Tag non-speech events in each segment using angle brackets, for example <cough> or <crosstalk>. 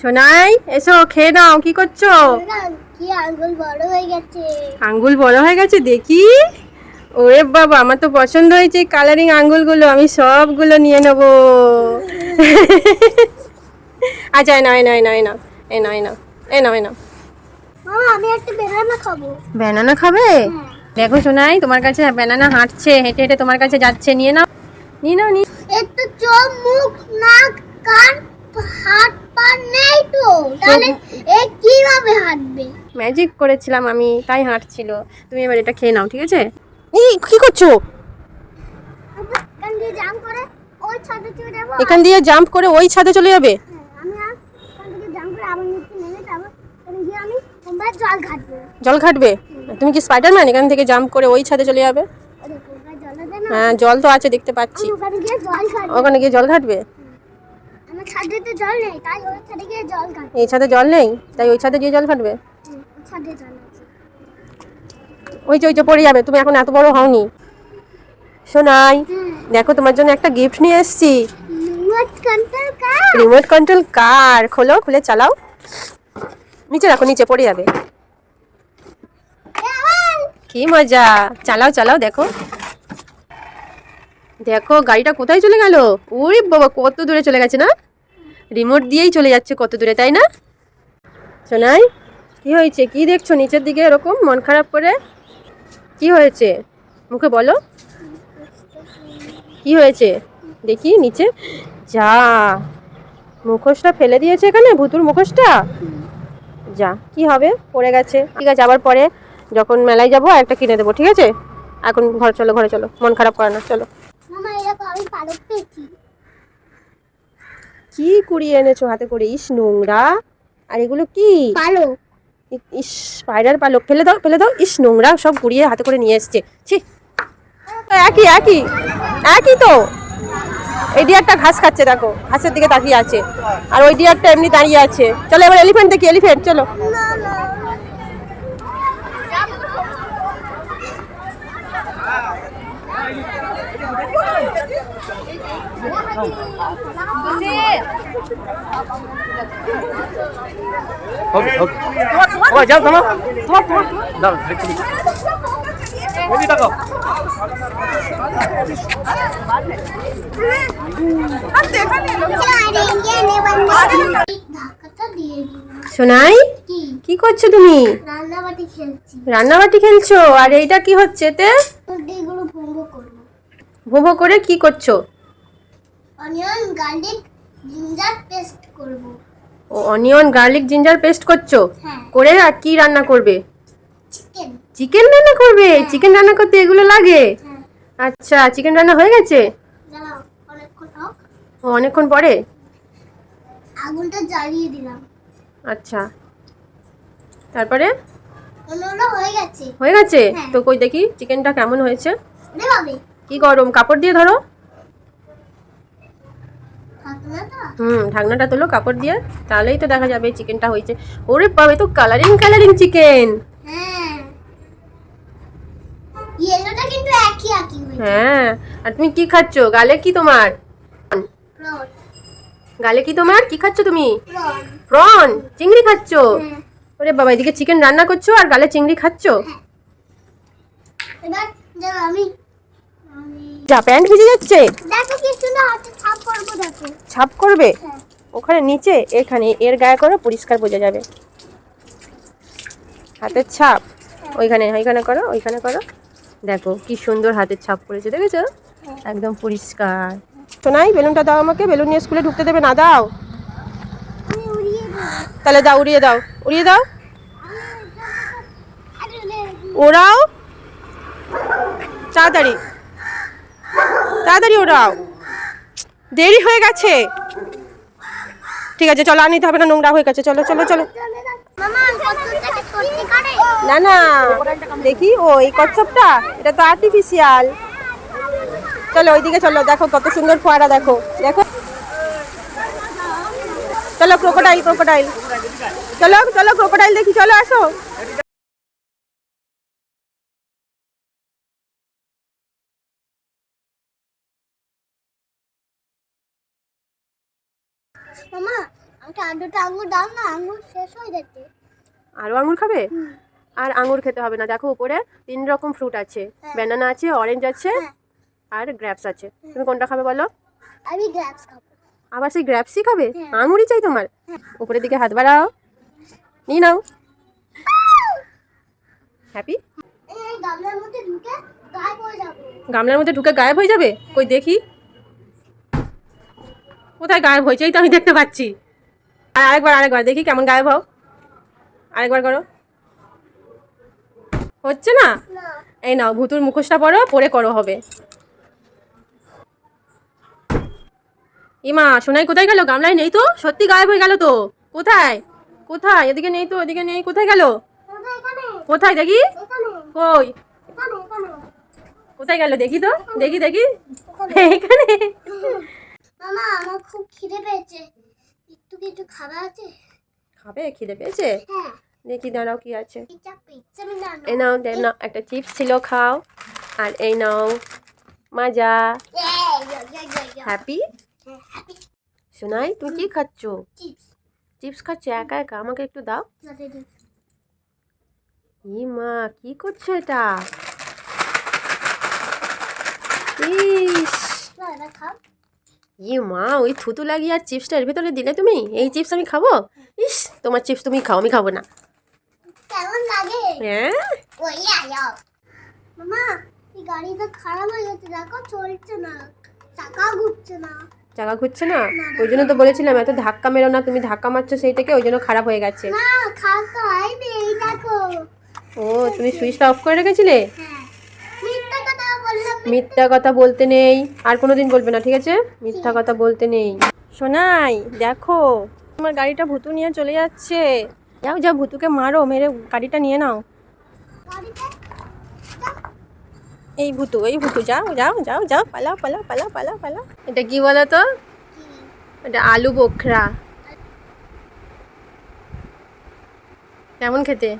সোনাই এসো খেয়ে নাও কি করছ? কি আঙ্গুল বড় হয়ে গেছে। আঙ্গুল বড় হয়ে গেছে দেখি। ওরে বাবা আমার তো পছন্দ হয়েছে কালারিং আঙ্গুলগুলো আমি সবগুলো নিয়ে নেব। আচ্ছা এই নাও এই নাও এই নাও এই নাও এই নাও এই নাও এই নাও এই নাও। আমি একটা বেদানা খাব। ব্যানানা খাবে? দেখো সোনাই তোমার কাছে ব্যানানা হাঁটছে হেঁটে হেঁটে তোমার কাছে যাচ্ছে নিয়ে নাও। নিয়ে নাও নিয়ে চোখ মুখ নাক কান হাত পা নেই তো। তাহলে এ কীভাবে হাঁটবে? ম্যাজিক করেছিলাম আমি তাই হাঁটছিল। তুমি এবার এটা খেয়ে নাও ঠিক আছে? এই কি করছ? এখান দিয়ে যাব এখান দিয়ে জাম্প করে ওই ছাদে চলে যাবে? হ্যাঁ, জল ঘাটবো। তুমি কি স্পাইডারম্যান এখান থেকে জাম্প করে ওই ছাদে চলে যাবে? না? হ্যাঁ জল তো আছে দেখতে পাচ্ছি। ওখানে গিয়ে জল ঘাটবো ওখানে গিয়ে জল ঘাটবে আমার ছাদে তো জল নেই তাই ওই ছাদে গিয়ে জল ঘাটবো এই ছাদে জল নেই? তাই ওই ছাদে গিয়ে জল ওই ছাদে জল ওই যে ওই যে পড়ে যাবে তুমি এখন এত বড় হওনি। শোনাই দেখো তোমার জন্য একটা গিফট নিয়ে এসেছি। রিমোট কন্ট্রোল কার? রিমোট কন্ট্রোল কার? খোলো খুলে চালাও। নিচে রাখো নিচে পড়ে যাবে। কি মজা! চালাও চালাও দেখো। দেখো গাড়িটা কোথায় চলে গেল? ওরে বাবা কত দূরে চলে গেছে না? রিমোট দিয়েই চলে যাচ্ছে কত দূরে, তাই না? শোনাই কি হয়েছে? কি দেখছ নিচের দিকে এরকম? মন খারাপ করে? কি হয়েছে? মুখে বলো। কি হয়েছে? দেখি নিচে। যা, মুখোশটা ফেলে দিয়েছে এখানে, ভুতুর মুখোশটা? যা, কি হবে? পড়ে গেছে। ঠিক আছে, আবার পরে যখন মেলায় যাব একটা কিনে দেবো, ঠিক আছে? এখন ঘর চলো, ঘরে চলো। মন খারাপ করে না, চলো মামা এরকম আমি পালক পেয়েছি কি কুড়িয়ে এনেছো হাতে করে? ইস নোংরা। আর এগুলো কি? পালক। ইস স্পাইডার পালক। ফেলে দাও ফেলে দাও। ইস নোংরা সব কুড়িয়ে হাতে করে নিয়ে এসছে। ছি। একই একই। একই তো। এই ডিয়ারটা ঘাস খাচ্ছে দেখো। ঘাসের দিকে তাকিয়ে আছে। আর ওই ডিয়ারটা এমনি দাঁড়িয়ে আছে। চলো এবার এলিফেন্ট দেখি এলিফেন্ট চলো। ও যাও তোমার তোমার দাও ওই দেখো সোনাই কি করছ তুমি? রান্নাবাটি খেলছি। রান্নাবাটি খেলছো? আর এইটা কি হচ্ছে এতে এগুলো ভোভো করে কি করছ? অনিয়ন গার্লিক জিঞ্জার পেস্ট করব। ও অনিয়ন গার্লিক জিঞ্জার পেস্ট করছ? হ্যাঁ। করে আর কি রান্না করবে? চিকেন চিকেন রান্না করবে? চিকেন রান্না করতে এগুলো লাগে? হ্যাঁ। আচ্ছা চিকেন রান্না হয়ে গেছে? ও অনেকক্ষণ পরে? আগুনটা জ্বালিয়ে দিলাম। আচ্ছা। তারপরে? হয়ে গেছে। হয়ে গেছে? হ্যাঁ। তো কই দেখি চিকেনটা কেমন হয়েছে? কি গরম? কাপড় দিয়ে ধরো। হুম ঢাকনাটা তোলো কাপড় দিয়ে তাহলেই তো দেখা যাবে চিকেনটা হয়েছে। ওরে বাবা তো কালারিং কালারিং চিকেন হ্যাঁ। হ্যাঁ আর তুমি কি খাচ্ছো? গালে কি তোমার? গালে কি তোমার? কি খাচ্ছো তুমি? প্রন। চিংড়ি খাচ্ছো? হ্যাঁ। ওরে বাবা এদিকে চিকেন রান্না করছ আর গালে চিংড়ি খাচ্ছো? আমি আমি যা প্যান্ট ভিজে যাচ্ছে? দেখো কি সুন্দর হাতে ছাপ করব দেখো। ছাপ করবে? হ্যাঁ। ওখানে নিচে এখানে এর গায়ে করো পরিষ্কার বোঝা যাবে। হাতের ছাপ। ওইখানে ওইখানে করো ওইখানে করো। দেখো কি সুন্দর হাতের ছাপ করেছে দেখেছ? একদম পরিষ্কার। শোনাই বেলুনটা দাও আমাকে বেলুন নিয়ে স্কুলে ঢুকতে দেবে না দাও। তাহলে দাও উড়িয়ে দাও। উড়িয়ে দাও। ওরাও তাড়াতাড়ি। তাড়াতাড়ি ওরাও দেরি হয়ে গেছে। ঠিক আছে, চলো, আর নিতে হবে না, নোংরা হয়ে গেছে। চলো চলো চলো। না না, দেখি, ও, এই কচ্ছপটা, এটা তো আর্টিফিশিয়াল চলো, ওইদিকে চলো, দেখো, কত সুন্দর ফোয়ারা, দেখো দেখো। চলো ক্রোকোডাইল ক্রোকোডাইল চলো চলো ক্রোকোডাইল দেখি, চলো, আসো। মামা আমাকে আর দুটো আঙুর দাও না আঙুর শেষ হয়ে যাচ্ছে। আরও আঙুর খাবে? আর আঙুর খেতে হবে না। দেখো উপরে তিন রকম ফ্রুট আছে। ব্যানানা আছে অরেঞ্জ আছে হ্যাঁ। আর গ্র্যাপস আছে। তুমি কোনটা খাবে বলো? আমি গ্রাপস খাব। আবার সেই গ্র্যাপসই খাবে? হ্যাঁ। আঙুরই চাই তোমার? উপরের দিকে হাত বাড়াও। নিয়ে নাও। হ্যাপি গামলার মধ্যে ঢুকে গায়ে পড়ে যাব। গামলার মধ্যে ঢুকে গায়েব হয়ে যাবে? কই দেখি। কোথায় গায়েব হয়েছেই তো আমি দেখতে পাচ্ছি। আর আরেকবার আরেকবার দেখি কেমন গায়েব হও। আরেকবার করো। হচ্ছে না? এই নাও ভুতুর মুখোশটা পরো পরে করো হবে। ইমা সোনাই কোথায় গেল? গামলায় নেই তো? সত্যি গায়েব হয়ে গেল তো? কোথায়? কোথায়? এদিকে নেই তো এদিকে নেই। কোথায় গেল? কোথায় দেখি? কই? কোথায় গেল? দেখি তো। দেখি দেখি। এখানে। <laughs> মামা আমার খুব খিদে পেয়েছে। একটু কিছু খাবার আছে? খাবে? খিদে পেয়েছে? হ্যাঁ। দেখি দাঁড়াও কি আছে। এই নাও দে নাও একটা চিপস ছিল খাও। আর এই নাও মাজা। হ্যাপি সোনাই তুমি কি খাচ্ছ? চিপস চিপস খাচ্ছ? একা একা আমাকে একটু দাও। ই মা কি করছ এটা? ইস খাও। ই মা ওই থুতু লাগিয়ে আর চিপসটা এর ভেতরে দিলে তুমি? এই চিপস আমি খাব? ইস তোমার চিপস তুমি খাও আমি খাব না। কেমন লাগে? হ্যাঁ? ওই আয়ো। মামা এই গাড়িটা খারাপ হয়ে গেছে দেখো চলছে না। চাকা ঘুরছে না। চাকা ঘুরছে না? ওই জন্য তো বলেছিলাম এত ধাক্কা মেরো না তুমি ধাক্কা মারছো সেইটাকে ওই জন্য খারাপ হয়ে গেছে। না খারাপ তো হয়নি এই দেখো। ও তুমি সুইচটা অফ করে রেখেছিলে? হ্যাঁ। মিথ্যা কথা বলতে নেই। আর কোনোদিন বলবে না, ঠিক আছে? মিথ্যা কথা বলতে নেই। শোনাই দেখো, তোমার গাড়িটা ভুতু নিয়ে চলে যাচ্ছে। যাও যাও, ভুতুকে মারো, মেরে গাড়িটা নিয়ে নাও। এই ভুতু এই ভুতু, যাও যাও যাও যাও, পালাও পালাও পালাও পালাও পালাও। এটা কি বলো তো এটা আলু বোখরা। কেমন খেতে?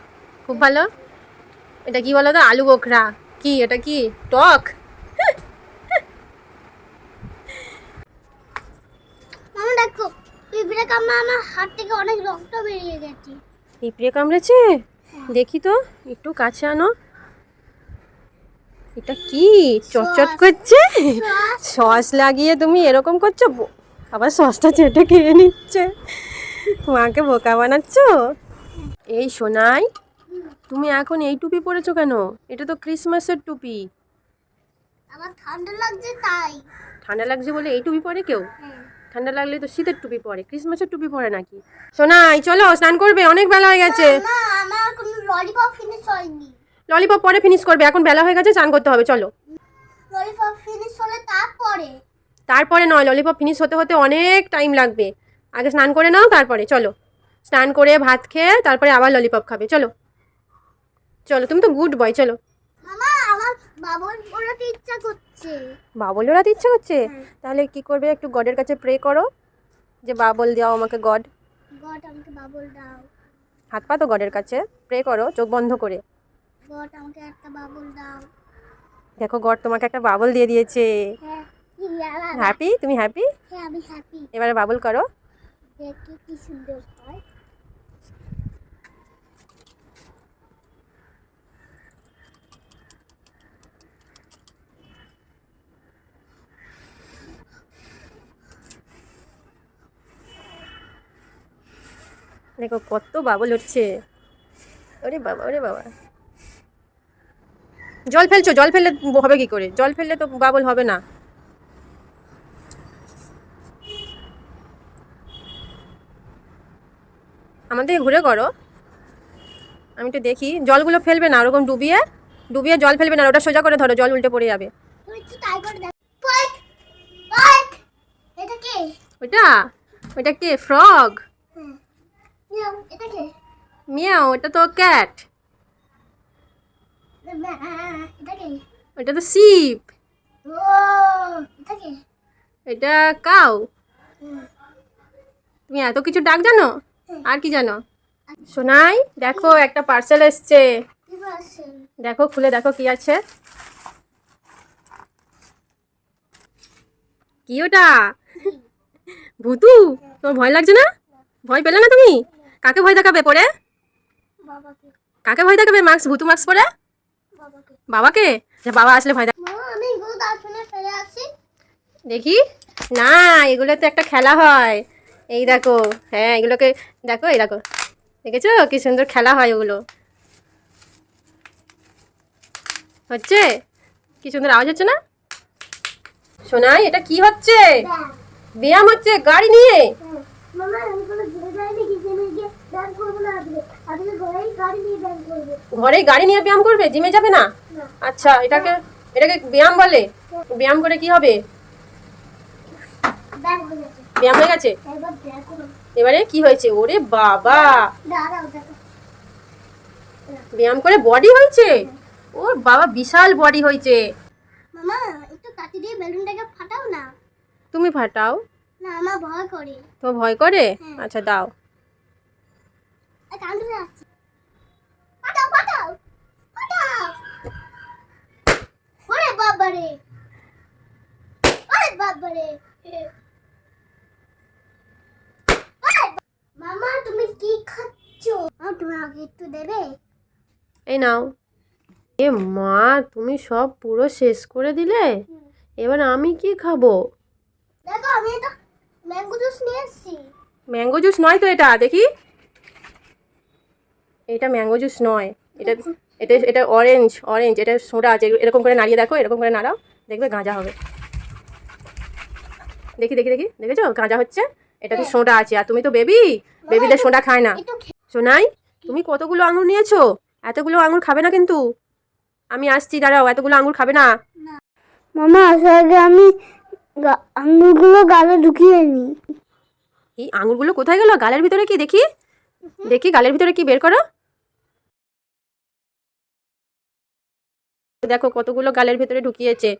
খুব ভালো? এটা কি বলো তো আলু বোখরা। কি, এটা কি? টক মামা দেখো পিঁপড়ে কামড়া আমার হাত থেকে অনেক রক্ত বেরিয়ে গেছে। পিঁপড়ে কামড়েছে? দেখি তো একটু কাছে আনো। এটা কি? চটচট করছে? সস। লাগিয়ে তুমি এরকম করছ? আবার সসটা চেটে খেয়ে নিচ্ছে। মাকে বোকা বানাচ্ছ? এই সোনাই তুমি এখন এই টুপি পরেছো কেন? এটা তো ক্রিসমাসের টুপি। আমার ঠান্ডা লাগছে তাই। ঠান্ডা লাগছে বলে এই টুপি পরে কেউ? হ্যাঁ। ঠান্ডা লাগলে তো শীতের টুপি পরে ক্রিসমাসের টুপি পরে নাকি? সোনাই চলো স্নান করবে অনেক বেলা হয়ে গেছে। ললিপপ পরে ফিনিশ করবে এখন বেলা হয়ে গেছে চান করতে হবে চলো। তারপরে? নয় ললিপপ ফিনিশ হতে হতে অনেক টাইম লাগবে। আগে স্নান করে নাও তারপরে চলো। স্নান করে ভাত খেয়ে তারপরে আবার ললিপপ খাবে চলো। চলো তুমি তো গুড বয় চলো। বাবন পড়াতে ইচ্ছা করছে। বাবল ওড়াতে ইচ্ছে করছে? হ্যাঁ। তাহলে কি করবে? একটু গডের কাছে প্রে করো। যে বাবল দাও আমাকে গড। গড আমাকে বাবল দাও। হাত পা তো গডের কাছে। প্রে করো চোখ বন্ধ করে। গড আমাকে একটা বাবল দাও। দেখো গড তোমাকে একটা বাবল দিয়ে দিয়েছে। হ্যাঁ হ্যাপি তুমি হ্যাপি হ্যাঁ আমি হ্যাপি এবারে বাবল করো। দেখতে কি সুন্দর হয়। দেখো কত বাবল হচ্ছে ওরে বাবা ওরে বাবা। জল ফেলছো জল ফেললে হবে কি করে? জল ফেললে তো বাবল হবে না। আমাদের ঘুরে করো। আমি একটু দেখি। জলগুলো ফেলবে না ওরকম ডুবিয়ে? ডুবিয়ে জল ফেলবে না ওটা সোজা করে ধরো জল উল্টে পড়ে যাবে। ওইটা? ওইটা কে? ফ্রগ? নিও, এটা তো ক্যাট এটা তো শিপ এটা কাউ তুমি এত কিছু ডাক জানো? আর কি জানো? সোনাই দেখো একটা পার্সেল এসছে। দেখো খুলে দেখো কি আছে। কি ওটা? ভূতু তোমার ভয় লাগছে না? ভয় পেলে না তুমি? কাকে ভয় দেখাবে পরে? কাকে ভয় দেখাবে মাস্ক ভুতু মাস্ক পরে? বাবাকে। যে বাবা আসলে ভয় দেখ না এগুলো তো একটা খেলা হয়। এই দেখো হ্যাঁ এগুলোকে দেখো এই দেখো। দেখেছ? কি সুন্দর খেলা হয় ওগুলো। হচ্ছে? কি সুন্দর আওয়াজ হচ্ছে না? শোনাই এটা কি হচ্ছে? ব্যায়াম। হচ্ছে গাড়ি নিয়ে? ঘরে গাড়ি নিয়ে ব্যায়াম করবে। জিমে যাবে না। আচ্ছা এটাকে এটাকে ব্যায়াম বলে। ব্যায়াম করে কি হবে? ব্যায়াম হয়ে গেছে। এবার কি হয়েছে? ওরে বাবা! ব্যায়াম করে বডি হয়েছে? ওর বাবা বিশাল বডি হয়েছে। মামা একটু কাটি দিয়ে বেলুনটাকে ফাটাও না। তুমি ফাটাও? না আমার ভয় করে। তোমার ভয় করে? হ্যাঁ। আচ্ছা দাও কান্দে যাচ্ছে ফাটাও ফাটাও ফাটাও ওরে বাবারে। বাবারে। মামা তুমি কি খাচ্ছ? তুমি আগে একটু দেবে? এই নাও। এ মা তুমি সব পুরো শেষ করে দিলে? এবার আমি কি খাব? দেখো আমি এটা ম্যাঙ্গো জুস নিয়ে এসেছি। ম্যাঙ্গো জুস নয় তো এটা দেখি। এটা ম্যাঙ্গো জুস নয়। এটা এটা এটা অরেঞ্জ অরেঞ্জ এটা সোডা আছে এরকম করে নাড়িয়ে দেখো এরকম করে নাড়াও দেখবে গাঁজা হবে। দেখি দেখি দেখি দেখেছ? গাঁজা হচ্ছে এটাতে সোডা আছে আর তুমি তো বেবি বেবিদের সোডা খায় না। সোনাই তুমি কতগুলো আঙুর নিয়েছো? এতগুলো আঙুর খাবে না কিন্তু। আমি আসছি দাঁড়াও এতগুলো আঙুর খাবে না। মামা আসার আগে আমি আঙুরগুলো গালে ঢুকিয়ে নিই এই আঙুরগুলো কোথায় গেল? গালের ভিতরে কি? দেখি। দেখি গালের ভিতরে কি? বের করো। দেখো কতগুলো গালের ভেতরে ঢুকিয়েছে।